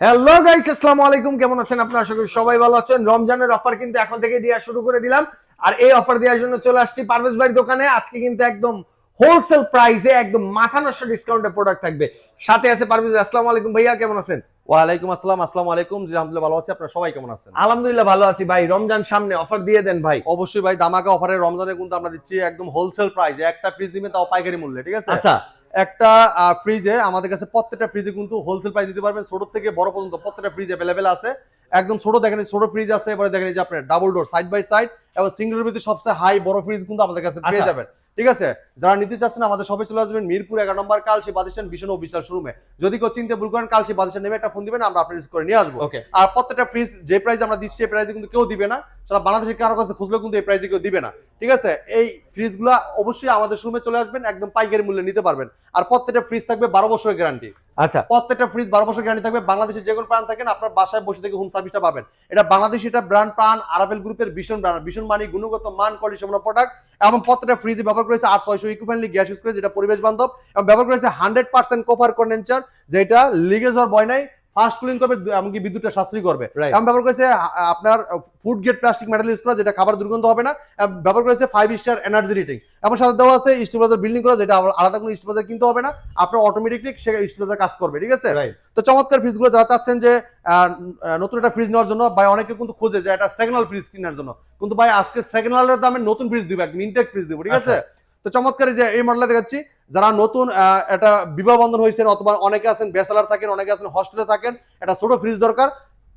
Hello guys আসসালামু আলাইকুম। কেমন আছেন আপনারা? আশা করি সবাই ভালো আছেন। রমজানের অফার কিন্তু এখন থেকে দেওয়া শুরু করে দিলাম। আর এই অফার দেওয়ার জন্য চলে আসছি পারভেজ ভাইয়ের দোকানে। আজকে কিন্তু একদম হোলসেল প্রাইসে একদম মাথা নষ্ট ডিসকাউন্টে প্রোডাক্ট থাকবে। সাথে আছে পারভেজ ভাই। আসসালামু আলাইকুম ভাইয়া কেমন আছেন? ওয়ালাইকুম আসসালাম আসসালামু আলাইকুম। জি আলহামদুলিল্লাহ ভালো আছি। আপনারা সবাই কেমন আছেন? আলহামদুলিল্লাহ ভালো আছি ভাই। রমজান সামনে অফার দিয়ে দেন ভাই। অবশ্যই ভাই দামাকা অফারে রমজানে কিন্তু আমরা দিচ্ছি একদম হোলসেল প্রাইসে একটা ফ্রিজ দিবেন তাও পাইকারি মূল্যে ঠিক আছে? আচ্ছা। একটা ফ্রিজে আমাদের কাছে প্রত্যেকটা ফ্রিজে কিন্তু হোলসেল প্রাইস দিতে পারবেন। ছোট থেকে বড় পর্যন্ত প্রত্যেকটা ফ্রিজ অ্যাভেলেবেল আছে। একদম ছোট দেখেন ছোট ফ্রিজ আছে এবারে দেখেন যে আপনার double door side by side এবং সিঙ্গেলের ভিতরে সবচেয়ে হাই বড় ফ্রিজ কিন্তু আমাদের কাছে পেয়ে আচ্ছা। যাবেন। ঠিক আছে? যারা নিতে চাচ্ছেন আমাদের সবাই চলে আসবেন। মিরপুর এগারো নম্বর কাল সে বাদিস্টান ভীষণ অফিসিয়াল শোরুমে যদি কেউ চিনতে ভুল করেন কাল সে বাদিস্টান নেমে একটা ফোন দিবেন আমরা আপনার করে নিয়ে আসব। ওকে আর প্রত্যেকটা ফ্রিজ যে প্রাইজ আমরা দিচ্ছি সেই প্রাইসে কিন্তু কেউ দিবে না। সারা বাংলাদেশে কারও কাছে খুঁজলেও কিন্তু এই প্রাইসে কেউ দিবে না। ঠিক আছে? এই ফ্রিজগুলো অবশ্যই আমাদের শোরুমে চলে আসবেন একদম পাইকারি মূল্যে নিতে পারবেন। আর প্রত্যেকটা ফ্রিজ থাকবে বারো বছরের গ্যারান্টি আচ্ছা। প্রত্যেকটা ফ্রিজ বারো বছর গ্যারান্টি থাকবে। বাংলাদেশের যে কোনো প্রাণ থাকেন, আপনার বাসায় বসে থেকে হোম সার্ভিসটা পাবেন। এটা বাংলাদেশ এটা ব্র্যান্ড প্রাণ আরাবেল গ্রুপের ভীষণ ব্র্যান্ড ভীষণ মানি, গুণগত মান কোয়ালিটি সম্পন্ন প্রোডাক্ট এবং প্রত্যেকটা ফ্রিজে ব্যবহার করেছে আর ছয়শো ইকুইফ্রেন্ডলি গ্যাস ইউজ করে, যেটা পরিবেশ বান্ধব এবং ব্যবহার করেছে হান্ড্রেড পার্সেন্ট কোফার কন্ডেন্সার যেটা লিগেজ হওয়ার ভয় নাই। ফাস্ট কুলিং করবে এমনকি বিদ্যুৎটা সাশ্রয়ী করবে. এবং ব্যবহার করেছে আপনার food grade plastic metal use করা যেটা খাবার দুর্গন্ধ হবে না। ব্যবহার করেছে ফাইভ স্টার এনার্জি রেটিং এবং সাথে দেওয়া আছে স্টিমাইজার বিল্ডিং করা যেটা আলাদা কোনো স্টিমাইজার কিনতে হবে না। আপনার অটোমেটিকলি সে স্টিমাইজার কাজ করবে ঠিক আছে? তো চমৎকার ফ্রিজগুলো যারা চাচ্ছেন যে নতুন একটা ফ্রিজ নেওয়ার জন্য ভাই অনেকে কিন্তু খোঁজে যে একটা সেকেন্ড ফ্রিজ কেনার জন্য। কিন্তু ভাই আজকে সেকেন্ড দামে নতুন ফ্রিজ দিবে একদম ইনটেক ফ্রিজ দিব ঠিক আছে? তো চমৎকার যে এই মডেলটা দেখাচ্ছি। যারা নতুন এটা একটা বিবাহ বন্ধন হয়েছেন অথবা অনেকে আছেন ব্যাচেলার থাকেন অনেকে আছেন হস্টেলে থাকেন একটা ছোট ফ্রিজ দরকার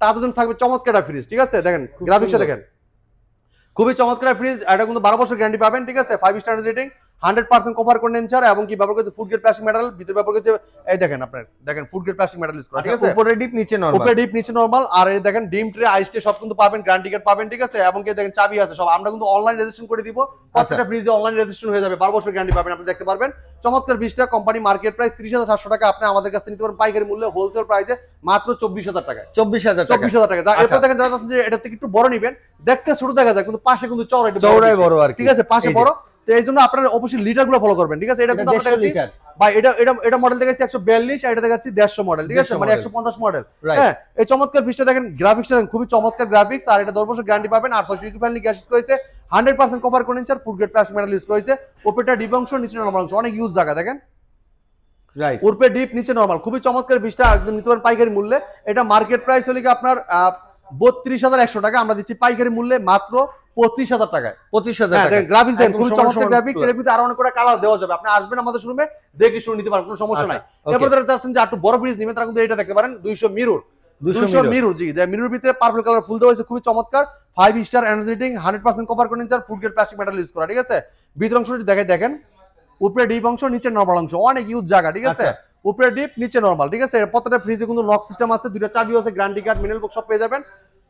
তাদের জন্য থাকবে চমৎকার একটা ফ্রিজ ঠিক আছে? দেখেন গ্রাফিক্সটা দেখেন। খুবই চমৎকার ফ্রিজ এটা কিন্তু বারো বছর গ্যারান্টি পাবেন ঠিক আছে? Five star rating hundred percent cover condenser এবং কি ব্যবহার করেছে ফুড গ্রেড প্লাস্টিক মেটাল ভিতরে ব্যবহার করেছে এই দেখেন আপনার দেখেন food grade plastic metal use করা ঠিক আছে? উপরে ডিপ নিচে নরমাল উপরে ডিপ নিচে নরমাল আর এই দেখেন ডিম ট্রে আইস ট্রে সব কিন্তু পাবেন গ্র্যান্ড টিকেট পাবেন ঠিক আছে? এবং কি দেখেন চাবি আছে সব আমরা কিন্তু অনলাইন রেজিস্ট্রেশন করে দিব প্রত্যেকটা ফ্রিজে অনলাইন রেজিস্ট্রেশন হয়ে যাবে বারো বছর গ্যারান্টি পাবেন আপনি দেখতে পারবেন। চমৎকার ফ্রিজটা কোম্পানি মার্কেট প্রাইস তিরিশ হাজার সাতশো টাকা আপনি আমাদের কাছ নিতে পারেন পাইকারি মূল্যে হোলসেল প্রাইসে মাত্র চব্বিশ হাজার টাকা চব্বিশ হাজার টাকা। চব্বিশ হাজার টাকা। যা আচ্ছা। এরপর দেখেন যারা চাচ্ছেন যে এটা থেকে একটু বড় নিবেন দেখতে ছোট দেখা যায় কিন্তু পাশে কিন্তু চওড়া বড় বড় আর ঠিক আছে পাশে বড়। তো এই জন্য আপনারা অবশ্যই ফলো করবেন ঠিক আছে? এটা কিন্তু আমরা দেখাচ্ছি। ভাই এটা এটা এটা মডেল দেখাচ্ছি আর এটা দেখাচ্ছি দেড়শো মডেল ঠিক আছে? মানে model। একশো পঞ্চাশ মডেল হ্যাঁ এই চমৎকার দেখেন গ্রাফিক্সটা দেখেন খুবই চমৎকার গ্রাফিক্স আর এটা দশ বছর গ্যারান্টি পাবেন। আর gas hundred percent cover condenser food grade plastic metal use করেছে। ওপেটা ডিপ অংশ নিচে নর্মাল অংশ অনেক ইউজ জায়গা দেখেন? রাইট উর্পে ডিপ নিচে নর্মাল খুবই চমৎকার ফিসটা একদম নিতে পারেন পাইকারি মূল্যে। এটা মার্কেট প্রাইস হলে কি আপনার বত্রিশ হাজার একশো টাকা আমরা দিচ্ছি পাইকারি মূল্যে মাত্র পঁচিশ হাজার টাকায়। পঁচিশ হাজার হ্যাঁ গ্রাফিক্স একদম খুবই চমৎকার গ্রাফিক্স এর ভিতরে আরও অনেক করে কালার দেওয়া যাবে। আপনি আসবেন আমাদের শোরুমে দেখে শুনে নিতে পারেন কোনো সমস্যা নাই। এরপর চাচ্ছেন যে একটু বড় ফ্রিজ নেবেন তারা কিন্তু এটা দেখতে পারেন দুইশো মিরুর দুইশো মিরুর জি মিরুর ভিতরে পার্পল কালার ফুল দেওয়া হয়েছে খুবই চমৎকার। Five star এনার্জেটিং hundred percent cover condenser food grade plastic metal use করা ঠিক আছে? ভিতর অংশটি দেখে দেখেন উপরে ডিপ অংশ নিচে নর্মাল অংশ অনেক ইউজ জায়গা ঠিক আছে? আচ্ছা। উপরে ডিপ নিচে নর্মাল ঠিক আছে? প্রত্যেকটা ফ্রিজে কিন্তু লক সিস্টেম আছে দুইটা চাবি আছে গ্যারান্টি কার্ড মিনারেল বক্স সব পেয়ে যাবেন।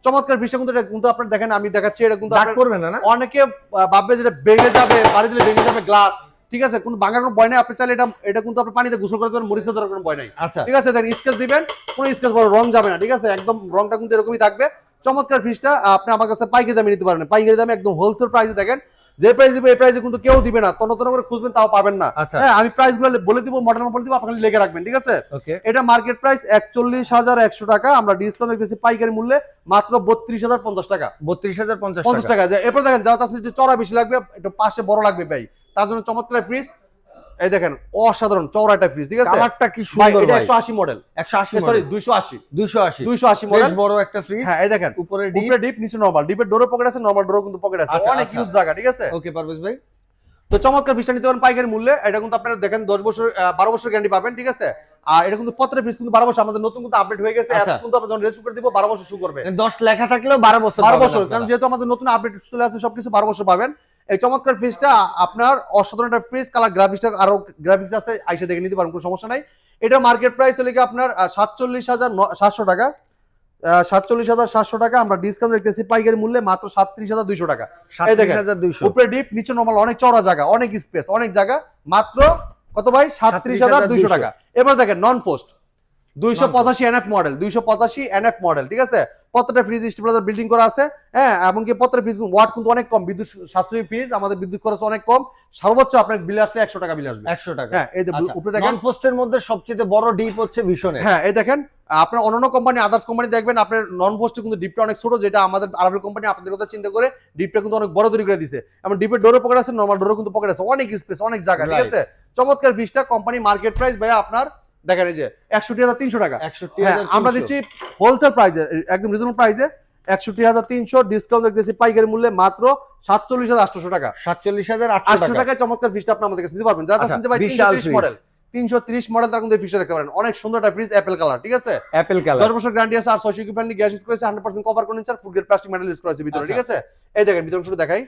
চমৎকার ফ্রিজটা কিন্তু এটা কিন্তু আপনার দেখেন আমি দেখাচ্ছি এটা কিন্তু দাগ করবে না অনেকে ভাববে যেটা ভেঙে যাবে বাড়ি দিলে ভেঙে যাবে গ্লাস ঠিক আছে কোনো ভাঙার কোনো ভয় নাই আপনি চাইলে এটা এটা কিন্তু আপনি পানিতে গোসল করতে পারেন মরিচা ধরার কোনো ভয় নাই। আচ্ছা। ঠিক আছে দেখেন স্কেচ দিবেন কোনো স্কেচ বড় রং যাবে না ঠিক আছে? একদম রংটা কিন্তু এরকমই থাকবে। চমৎকার ফ্রিজটা আপনি আমার কাছে পাইকারি দামে নিতে পারেন। পাইকারি দামে একদম হোলসেল প্রাইসে দেখেন যে প্রাইস দিবে এই প্রাইসে কিন্তু কেউ দিবে না। তন্ন তন্ন করে খুঁজবেন তাও পাবেন না। আচ্ছা। হ্যাঁ আমি প্রাইসগুলো বলে দিব মডেল বলে দিব আপনাকে লিখে রাখবেন ঠিক আছে? এটা মার্কেট প্রাইস একচল্লিশ হাজার একশো টাকা আমরা ডিসকাউন্ট দিতেছি পাইকারি মূল্যে মাত্র বত্রিশ হাজার পঞ্চাশ টাকা। বত্রিশ হাজার পঞ্চাশ টাকা। এরপর দেখেন যারা তার চড়া বেশি লাগবে একটু পাশে বড় লাগবে ভাই তার জন্য চমৎকার ফ্রিজ এই দেখেন অসাধারণ চওড়া একটা ফ্রিজ ঠিক আছে? কালারটা কি সুন্দর এটা ভাই। একশো আশি মডেল একশো আশি সরি দুইশো আশি। দুশো আশি। দুইশো আশি বেশ বড় একটা ফ্রিজ হ্যাঁ এই দেখেন উপরে ডিপ উপরে ডিপ নিচে নরমাল ডিপের ডোরও পকেট আছে নরমাল ডোরও কিন্তু পকেট আছে। আচ্ছা, অনেক আচ্ছা। ইউজ জায়গা ঠিক আছে? ওকে পারভেজ ভাই। তো চমৎকার ফ্রিজটা নিতে পারেন পাইকারি মূল্যে। এটা কিন্তু আপনারা দেখেন দশ বছর আহ, বারো বছর গ্যারান্টি পাবেন ঠিক আছে? আর এটা কিন্তু প্রত্যেকটা ফ্রিজ কিন্তু বারো বছর আমাদের নতুন কিন্তু আপডেট হয়ে গেছে। আচ্ছা। কিন্তু আমরা যখন রেজিস্টার করে দিব বারো বছর শুরু করবে। দশ লেখা থাকলেও বারো বছর বারো বছর কারণ যেহেতু আমাদের নতুন আপডেট চলে আসছে সবকিছু বারো বছর পাবেন। এই চমৎকার ফ্রিজটা আপনার অসাধারণ একটা ফ্রিজ কালার গ্রাফিক্সটা আরও গ্রাফিক্স আছে আইসা দেখে নিতে পারেন কোনো সমস্যা নাই। এটা মার্কেট প্রাইস হলে কি আপনার সাতচল্লিশ হাজার সাতশো টাকা। সাতচল্লিশ হাজার সাতশো টাকা আমরা ডিসকাউন্ট দেখতেছি পাইকারি মূল্যে মাত্র সাতত্রিশ হাজার দুইশো টাকা। এই দেখেন। 37,200 উপরে ডিপ নিচে নর্মাল অনেক চড়া জায়গা অনেক স্পেস অনেক জায়গা মাত্র কত ভাই? সাতত্রিশ হাজার দুইশো 37,200 টাকা। এবার দেখেন নন পোস্ট দুইশো পঁচাশি এনএফ মডেল দুইশো পঁচাশি এনএফ মডেল ঠিক আছে? প্রত্যেকটা ফ্রিজ স্টেবিলাইজার বিল্ডিং করা আছে। হ্যাঁ এমনকি প্রত্যেকটা ফ্রিজ ওয়াট কিন্তু অনেক কম। বিদ্যুৎ সাশ্রয়ী ফ্রিজ আমাদের বিদ্যুৎ খরচ অনেক কম। সর্বোচ্চ আপনার বিল আসলে একশো টাকা বিল আসবে। একশো টাকা। হ্যাঁ এই আচ্ছা, উপরে দেখেন পোস্টের মধ্যে সবচেয়ে বড় ডিপ হচ্ছে ভীষণে হ্যাঁ এই দেখেন আপনার অন্যান্য কোম্পানি আদার্স কোম্পানি দেখবেন আপনার নন পোস্টে কিন্তু ডিপটা অনেক ছোট যেটা আমাদের আরবেল কোম্পানি আপনাদের কথা চিন্তা করে ডিপটা কিন্তু অনেক বড় তৈরি করে দিছে। এমন ডিপের ডোরও পকেট আছে নর্মাল ডোরও কিন্তু পকেট আছে। অনেক স্পেস অনেক জায়গা ঠিক. আছে? চমৎকার ফ্রিজটা কোম্পানি মার্কেট প্রাইস ভাইয়া আপনার দেখেন এই যে একষট্টি হাজার তিনশো টাকা। আমরা দিচ্ছি হোলসেল প্রাইসে একদম রিজনেবল প্রাইসে একষট্টি হাজার তিনশো ডিসকাউন্ট দেখতেছি পাইকারি মূল্যে মাত্র সাতচল্লিশ হাজার আটশো টাকা। সাতচল্লিশ হাজার আটশো টাকা। টাকায় চমৎকার ফ্রিজটা আপনি আমাদের কাছে নিতে পারবেন। যারা আচ্ছা, চাচ্ছেন ভাই মডেল তিনশো ত্রিশ মডেল তার কিন্তু ফ্রিজটা দেখতে পারেন। অনেক সুন্দর একটা ফ্রিজ অ্যাপেল কালার ঠিক আছে? অ্যাপেল কালার দশ বছর গ্যারান্টি আছে আর ছয়শো ইকুইপমেন্ট গ্যাস ইউজ করেছে হান্ড্রেড পার্সেন্ট কভার করেছে আর food grade plastic metal use করেছে ভিতরে আচ্ছা। ঠিক আছে? এই দেখেন ভিতরে শুধু দেখাই।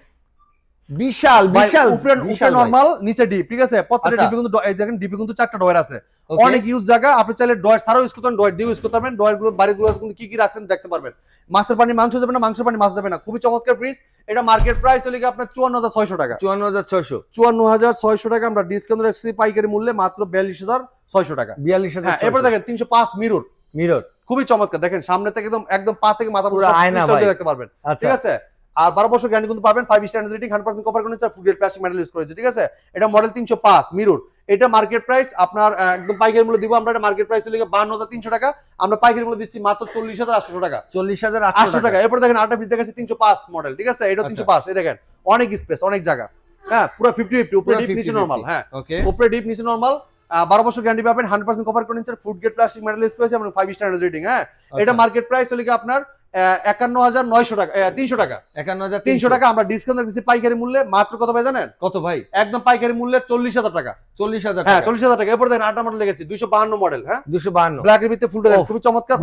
বিশাল বিশাল উপরে। নর্মাল নিচে ডিপ ঠিক আছে? প্রত্যেকটা আচ্ছা। ডিপে কিন্তু এই দেখেন ডিপে কিন্তু চারটা ডয়ার আছে? অনেক ইউজ জায়গা আপনি চাইলে ডয়ার ছাড়াও ইউজ করতে পারেন ডয়ার দিয়ে ইউজ করতে পারবেন ডয়ারগুলো বাড়িগুলো কিন্তু কি কি রাখছেন দেখতে পারবেন। মাছের পানি মাংস যাবে না মাংসের পানি মাছ যাবে না। খুবই চমৎকার ফ্রিজ এটা মার্কেট প্রাইস হলে আপনার চুয়ান্ন হাজার ছয়শো টাকা। চুয়ান্ন হাজার ছয়শো। চুয়ান্ন হাজার ছয়শো টাকা আমরা ডিসকাউন্ট রাখছি পাইকারি মূল্যে মাত্র বিয়াল্লিশ হাজার ছয়শো টাকা। বিয়াল্লিশ হাজার এরপর দেখেন তিনশো পাঁচ মিরর মিরর খুবই চমৎকার দেখেন সামনে থেকে একদম একদম পা থেকে মাথা পুরো আয়না। দেখতে পারবেন। আচ্ছা। ঠিক আছে? আর বারো বছর গ্যারান্টি কিন্তু পাবেন five star rating hundred percent cover করেছে food grade plastic metal use করেছে ঠিক আছে? এটা মডেল তিনশো পাঁচ মিরুর এটা মার্কেট প্রাইস আপনার একদম পাইকারি মূল্য দিব আমরা এটা মার্কেট প্রাইস হলে বান্ন হাজার তিনশো টাকা আমরা পাইকারি মূল্য দিচ্ছি মাত্র চল্লিশ হাজার আটশো টাকা। চল্লিশ হাজার আটশো টাকা। এরপর দেখেন আটটা ফিট দেখাচ্ছে তিনশো পাঁচ মডেল ঠিক আছে? এটা আচ্ছা। তিনশো পাঁচ এই দেখেন অনেক স্পেস অনেক জায়গা। হ্যাঁ পুরো ফিফটি ফিফটি উপরে ডিপ নিচে 50-50 নর্মাল হ্যাঁ। ওকে উপরে ডিপ নিচে নর্মাল বারো বছর গ্যারান্টি পাবেন হান্ড্রেড পার্সেন্ট কভার করে নিচ্ছেন food grade plastic metal use করেছে এবং ফাইভ স্টার রেটিং হ্যাঁ। আচ্ছা। এটা মার্কেট প্রাইস হলে কি আপনার একান্ন হাজার নয়শো টাকা তিনশো টাকা। একান্ন হাজার তিনশো। টাকা আমরা ডিসকাউন্ট দিচ্ছি পাইকারি মূল্যে মাত্র কত ভাই জানেন? কত ভাই? একদম পাইকারি মূল্যে চল্লিশ হাজার টাকা। চল্লিশ হাজার হ্যাঁ চল্লিশ হাজার টাকা। এরপর দেখেন আটটা মডেল লেগেছে দুইশো বাহান্ন মডেল হ্যাঁ? দুশো বাহান্ন। ব্ল্যাকের ভিতরে ফুলটা দেখেন খুবই চমৎকার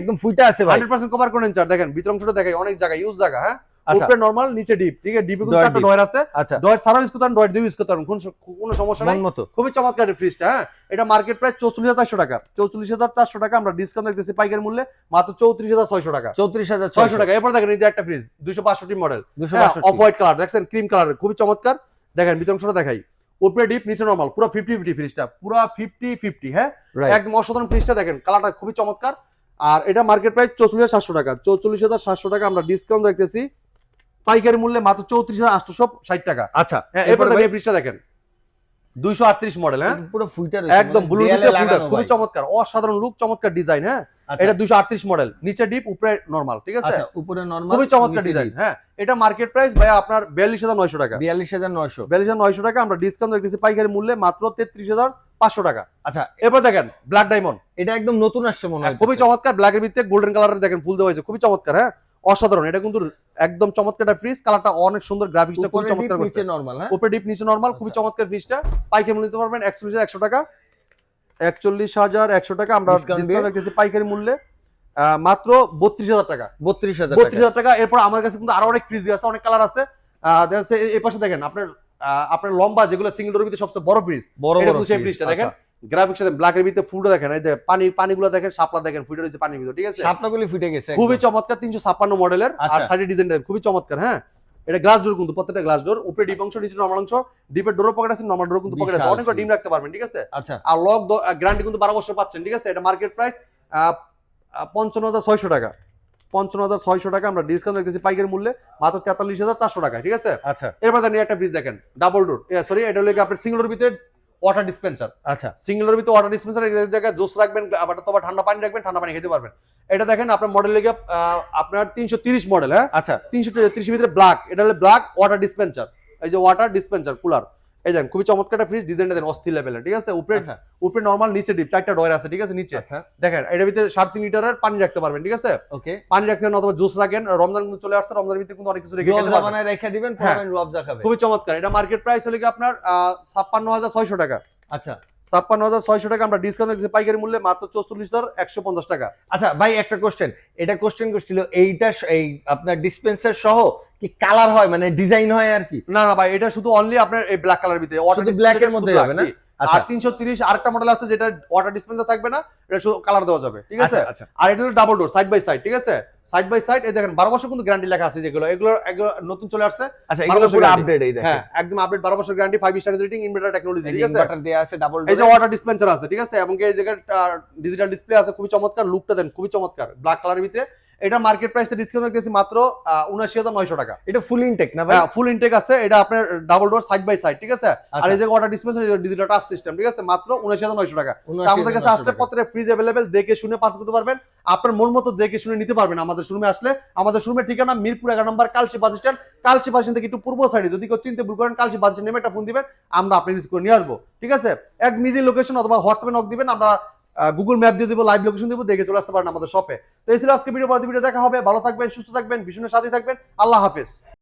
একদম ফুইটা আছে হান্ড্রেড পার্সেন্ট কভার করেন চার দেখেন ভিতর অংশটা দেখাই অনেক জায়গা ইউজ জায়গা হ্যাঁ? উপরে নর্মাল নিচে ডিপ ঠিক আছে? ডিপে কিন্তু চারটা। ডয়ের আছে? আচ্ছা। ডয়ের ছাড়াও ইউজ করতে পারেন ডয়ের দিয়ে ইউজ করতে পারেন কোন সমস্যা নাই। খুবই চমৎকার ফ্রিজটা হ্যাঁ? এটা মার্কেট প্রাইস চৌচল্লিশ হাজার চারশো টাকা। চৌচল্লিশ হাজার চারশো টাকা আমরা ডিসকাউন্ট দেখতেছি পাইকারি মূল্যে মাত্র চৌত্রিশ হাজার ছয়শো টাকা। চৌত্রিশ হাজার ছয়শো। টাকা। এরপর দেখেন এই যে একটা ফ্রিজ পাঁচষট্টি মডেল অফ হোয়াইট কালার দেখছেন? ক্রিম কালার খুবই চমৎকার। দেখেন অংশটা দেখাই। উপরে ডিপ নিচে নর্মাল পুরো ফিফটি ফিফটি ফ্রিজটা পুরো ফিফটি ফিফটি হ্যাঁ? একদম অসাধারণ ফ্রিজটা দেখেন। কালারটা খুবই চমৎকার। আর এটা মার্কেট প্রাইস চৌচল্লিশ হাজার সাতশো টাকা। চৌচল্লিশ হাজার সাতশো টাকা আমরা ডিসকাউন্ট দেখতেছি। পাইকারি মূল্যে মাত্র চৌত্রিশ হাজার আটশো ষাট টাকা। আচ্ছা হ্যাঁ এরপর দেখেন ফ্রিজটা দেখেন। দুইশো আটত্রিশ মডেল হ্যাঁ? পুরো ফুইটার একদম ব্লু খুবই চমৎকার অসাধারণ লুক চমৎকার ডিজাইন হ্যাঁ? আচ্ছা। এটা দুশো আটত্রিশ মডেল নিচে ডিপ উপরে নর্মাল ঠিক আছে? আচ্ছা উপরে নরমাল খুবই চমৎকার ডিজাইন হ্যাঁ? এটা মার্কেট প্রাইস ভাই আপনার বিয়াল্লিশ হাজার নয়শো টাকা। বিয়াল্লিশ হাজার নয়শো। বিয়াল্লিশ হাজার নয়শো টাকা আমরা ডিসকাউন্ট দেখতেছি পাইকারি মূল্যে মাত্র তেত্রিশ হাজার পাঁচশো টাকা। আচ্ছা এরপর দেখেন ব্ল্যাক ডায়মন্ড এটা একদম নতুন আসছে মনে হয় খুবই চমৎকার ব্ল্যাকের ভিতরে গোল্ডেন কালারের দেখেন ফুল দেওয়া হয়েছে খুবই চমৎকার হ্যাঁ? অসাধারণ এটা কিন্তু একদম চমৎকার ফ্রিজ কালারটা অনেক সুন্দর গ্রাফিক্সটা উপরে চমৎকার করছে। নিচে নরমাল হ্যাঁ? উপরে ডিপ নিচে নর্মাল খুবই আচ্ছা। চমৎকার ফ্রিজটা পাইকারি মূল্য নিতে পারবেন একচল্লিশ হাজার একশো টাকা। একচল্লিশ হাজার একশো টাকা আমরা ডিসকাউন্ট? রাখতেছি পাইকারি মূল্যে। মাত্র বত্রিশ হাজার টাকা। বত্রিশ হাজার বত্রিশ হাজার টাকা। এরপর আমার কাছে কিন্তু আরও অনেক ফ্রিজ আছে অনেক কালার আছে। আহ, দেখা যাচ্ছে এই- পাশে দেখেন আপনার আপনার লম্বা যেগুলো সিঙ্গেল ডোর ভিতরে সবচেয়ে বড় ফ্রিজ বড় বড় সেই ফ্রিজটা দেখেন। আচ্ছা। গ্রাফিক্স সাথে ব্ল্যাকের ভিতরে ফুলটা দেখেন এই যে পানি পানিগুলো দেখেন শাপলা দেখেন ফুটে রয়েছে পানির ভিতরে ঠিক আছে? শাপলাগুলি ফুটে গেছে খুবই চমৎকার তিনশো ছাপ্পান্ন মডেলের আর আচ্ছা। সাইডের ডিজাইন খুবই চমৎকার হ্যাঁ? এটা গ্লাস ডোর কিন্তু প্রত্যেকটা গ্লাস ডোর উপরে ডিপ অংশ নিচে নর্মাল অংশ ডিপের ডোর পকেট আছে নর্মাল ডোর কিন্তু পকেট আছে অনেকগুলো ডিম রাখতে পারবেন ঠিক আছে? আচ্ছা। আর লক গ্যারান্টি কিন্তু বারো বছর পাচ্ছেন ঠিক আছে? এটা মার্কেট প্রাইস পঞ্চান্ন হাজার ছয়শো টাকা। পঞ্চান্ন হাজার ছয়শো টাকা আমরা ডিসকাউন্ট রেখেছি পাইকারি মূল্যে মাত্র তেতাল্লিশ হাজার চারশো টাকা ঠিক আছে? আচ্ছা। এরপর দেখেন একটা ফ্রিজ দেখেন ডাবল ডোর সরি এটা হলো আপনার সিঙ্গল ডোর ভিতরে ওয়াটার ডিসপেন্সার আচ্ছা। সিঙ্গেলের ভিতরে ওয়াটার ডিসপেন্সার এক জায়গায় জুস রাখবেন আবার তো ঠান্ডা পানি রাখবেন ঠান্ডা পানি খেতে পারবেন। এটা দেখেন আপনার মডেল লেগে আপনার তিনশো তিরিশ মডেল হ্যাঁ? আচ্ছা। তিনশো তিরিশের ভিতরে ব্ল্যাক এটা হলে ব্ল্যাক ওয়াটার ডিসপেন্সার এই যে ওয়াটার ডিসপেন্সার কুলার এই দেখেন খুবই চমৎকার একটা ফ্রিজ ডিজাইনটা দেন অস্থির লেভেলের ঠিক আছে? উপরে আচ্ছা। উপরে নর্মাল নিচে ডিপ চারটা ডয়ের আছে ঠিক আছে নিচে। আচ্ছা। দেখেন এটার ভিতরে সাড়ে তিন লিটারের পানি রাখতে পারবেন ঠিক আছে? ওকে। পানি রাখতে পারেন অথবা জুস রাখেন রমজান কিন্তু চলে আসছে রমজানের ভিতরে কিন্তু অনেক কিছু রেখে পারবেন। রেখে দিবেন হ্যাঁ। খুবই চমৎকার। এটা মার্কেট প্রাইস হলে কি আপনার ছাপ্পান্ন হাজার ছয়শো টাকা। আচ্ছা। ছাপ্পান্ন হাজার ছয়শো টাকা আমরা ডিসকাউন্ট দিচ্ছি পাইকারি মূল্যে মাত্র চৌচল্লিশ হাজার একশো পঞ্চাশ টাকা। আচ্ছা ভাই একটা কোশ্চেন এটা কোশ্চেন করছিল এইটা এই আপনার ডিসপেন্সার সহ কি কালার হয়? মানে ডিজাইন হয় আর কি? না না ভাই এটা শুধু অনলি আপনার এই ব্ল্যাক কালার ভিতরে। ব্ল্যাক এর মধ্যে যাবে হবে না? আচ্ছা। আর তিনশো তিরিশ আরেকটা মডেল আছে যেটা ওয়াটার ডিসপেন্সার থাকবে না এটা শুধু কালার দেওয়া যাবে ঠিক আছে? আচ্ছা আচ্ছা। আর এটা হলো double door side by side ঠিক আছে? সাইড বাই সাইড এই দেখেন বারো বছর কিন্তু গ্যারান্টি লেখা আছে যেগুলো এগুলো এগুলো নতুন চলে আসছে। আপডেট এই হ্যাঁ একদম আপডেট বারো বছর guarantee five star rating inverter technology ঠিক আছে? দেয়া আছে ডাবল এই যে ওয়াটার ডিসপেন্সার আছে ঠিক আছে? এবং এই জায়গায় ডিজিটাল ডিসপ্লে আছে খুবই চমৎকার লুকটা দেন খুবই চমৎকার ব্ল্যাক কালারের ভিতরে। এটা মার্কেট প্রাইসে ডিসকাউন্ট রাখতেছি মাত্র উনাশি হাজার নয়শো টাকা। এটা ফুল ইনটেক না ভাই? ফুল ইনটেক আছে এটা আপনার double door side by side ঠিক আছে? আর আচ্ছা, এই যে water dispenser digital touch system ঠিক আছে? মাত্র উনাশি হাজার নয়শো টাকা। আমাদের কাছে আসলে পত্রে ফ্রিজ অ্যাভেলেবেল দেখে শুনে পাস করতে পারবেন। আপনার মন মতো দেখে শুনে নিতে পারবেন আমাদের শোরুমে আসলে। আমাদের শোরুমের ঠিকানা মিরপুর এগারো নম্বর Kalshi bus stand. Kalshi bus থেকে একটু পূর্ব সাইডে যদি কেউ চিনতে ভুল করেন কালসি বাস স্ট্যান্ড নেমে একটা ফোন দিবেন আমরা আপনি রিসিভ করে নিয়ে আসব ঠিক আছে? এক নিজের লোকেশন অথবা হোয়াটসঅ্যাপে নক দিবেন আমরা গুগল ম্যাপ দিয়ে দিব লাইভ লোকেশন দিব, দেখে চলে আসতে পারেন আমাদের শপে তো এই ছিল আজকে ভিডিও, পরবর্তী ভিডিও দেখা হবে। ভালো থাকবেন, সুস্থ থাকবেন ভীষণের সাথে থাকবেন। আল্লাহ হাফেজ।